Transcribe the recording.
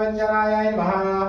అత శ్రీ